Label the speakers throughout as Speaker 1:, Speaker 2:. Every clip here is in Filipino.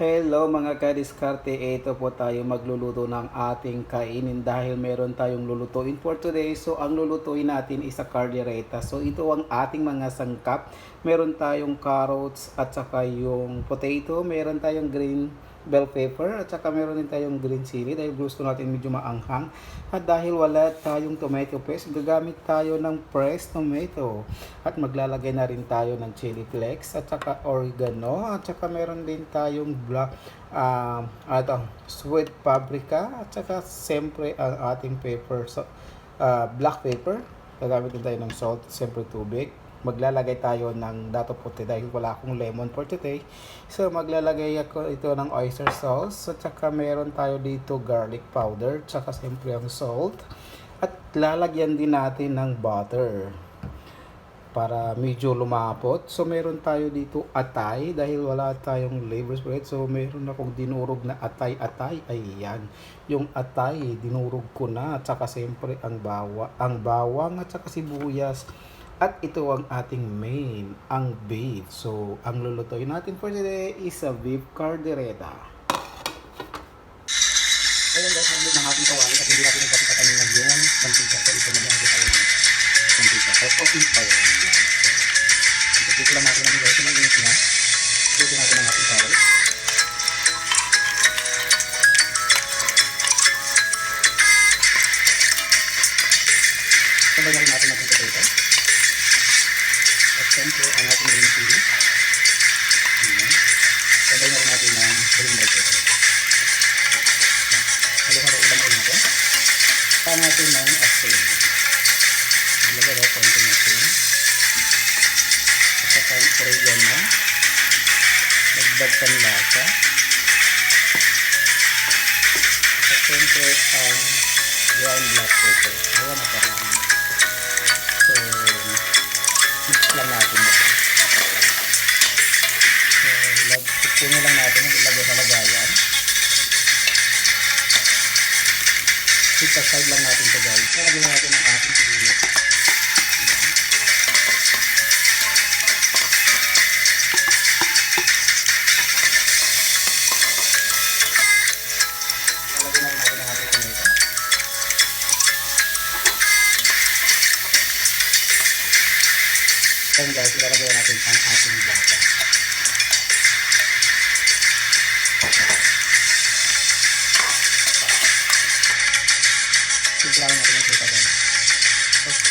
Speaker 1: Hello mga kadiskarte, ito po tayo magluluto ng ating kainin dahil meron tayong lulutuin for today. So ang lulutuin natin is a cardereta. So ito ang ating mga sangkap. Meron tayong carrots at saka yung potato, meron tayong green bell pepper at saka meron din tayong green chili dahil gusto natin medyo maanghang. At dahil wala tayong tomato paste, gagamit tayo ng pressed tomato. At maglalagay na rin tayo ng chili flakes at saka oregano at saka meron din tayong black uh, ato, sweet paprika at saka siyempre ang ating pepper so, ah, black pepper. Gagamit din tayo ng salt, siyempre tubig maglalagay tayo ng dato puti dahil wala akong lemon for today. So maglalagay ako ito ng oyster sauce at saka meron tayo dito garlic powder at saka ang salt at lalagyan din natin ng butter para medyo lumapot. So meron tayo dito atay dahil wala tayong liver spread. So meron akong dinurog na atay-atay. Ayan. Yung atay, dinurog ko na. At saka siyempre ang bawa, ang bawang at saka sibuyas. At ito ang ating main, ang beef. So, ang lulutuin natin for today is a beef cardereta. Ayun guys, ang ng ating kawali at hindi natin ipapitatan ng yung mantika. So, ito na lang tayo ng mantika. So, okay pa yun. Ito lang natin ang guys, yung init niya. So, ito natin ang ating kawali. Sabay na rin natin ang potato. Siyempre, ang ating green chili. Ayan. Sabay na rin natin ng green bell pepper. Halo-halo ulang ulit natin. Saan natin ng asin. Ilagay daw konting asin. At saka ang oregano. Dagdag pan lasa. At siyempre, ang ground black Kita side lang natin ito guys. Ilagay natin ang ating sibuyas. Yan. Ilalagay na rin natin ang ating tomato. Then guys, ilalagay natin ang ating bata. Simplahan natin yung kita guys. Pakuluan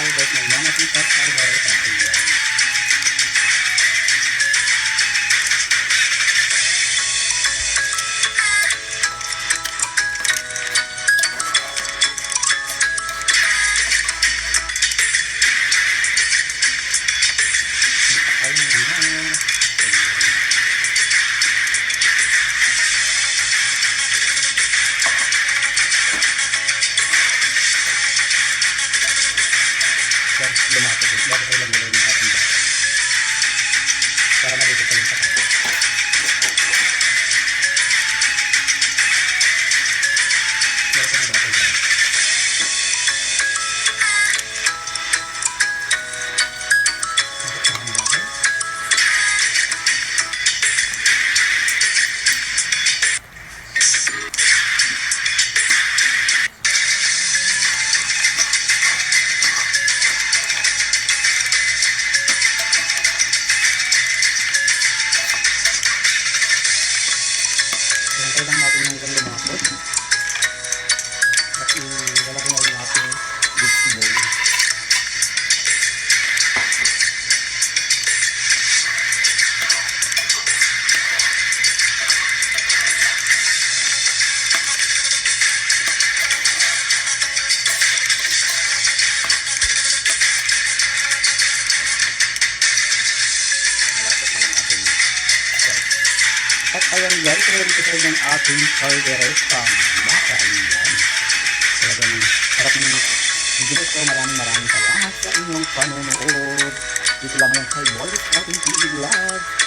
Speaker 1: 5 baik mana kita tahu dari tadi ya. Gracias. Lang natin yung isang lumapot. Ayan guys, ready ko sa inyo ang ating caldereta. Baka yan. Talagang sarap ng video ko. Maraming maraming salamat sa inyong panonood. Dito lang yan kay Boys Ating TV Vlog.